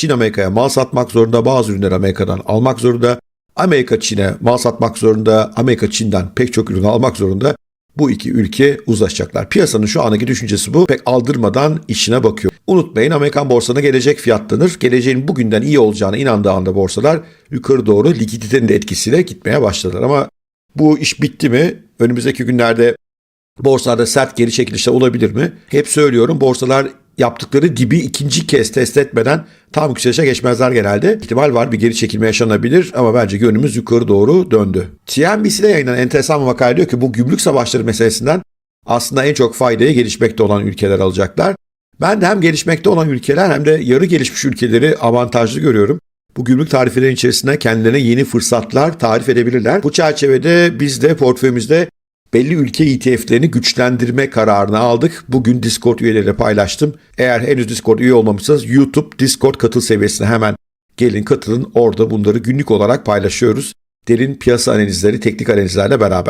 Çin Amerika'ya mal satmak zorunda, bazı ürünleri Amerika'dan almak zorunda. Amerika Çin'e mal satmak zorunda, Amerika Çin'den pek çok ürün almak zorunda. Bu iki ülke uzlaşacaklar. Piyasanın şu andaki düşüncesi bu. Pek aldırmadan işine bakıyor. Unutmayın Amerikan borsasına gelecek fiyatlanır. Geleceğin bugünden iyi olacağına inandığı anda borsalar yukarı doğru likiditenin de etkisiyle gitmeye başladılar. Ama bu iş bitti mi? Önümüzdeki günlerde borsalarda sert geri çekilişler olabilir mi? Hep söylüyorum borsalar yaptıkları dibi ikinci kez test etmeden tam yükselişe geçmezler genelde. İhtimal var bir geri çekilme yaşanabilir ama bence yönümüz yukarı doğru döndü. CNBC'de yayınlanan enteresan bir makale diyor ki bu gümrük savaşları meselesinden aslında en çok faydayı gelişmekte olan ülkeler alacaklar. Ben de hem gelişmekte olan ülkeler hem de yarı gelişmiş ülkeleri avantajlı görüyorum. Bu gümrük tarifeleri içerisinde kendilerine yeni fırsatlar tarif edebilirler. Bu çerçevede biz de portföyümüzde belli ülke ETF'lerini güçlendirme kararını aldık. Bugün Discord üyeleriyle paylaştım. Eğer henüz Discord üye olmamışsanız YouTube Discord katıl seviyesine hemen gelin katılın. Orada bunları günlük olarak paylaşıyoruz. Derin piyasa analizleri, teknik analizlerle beraber.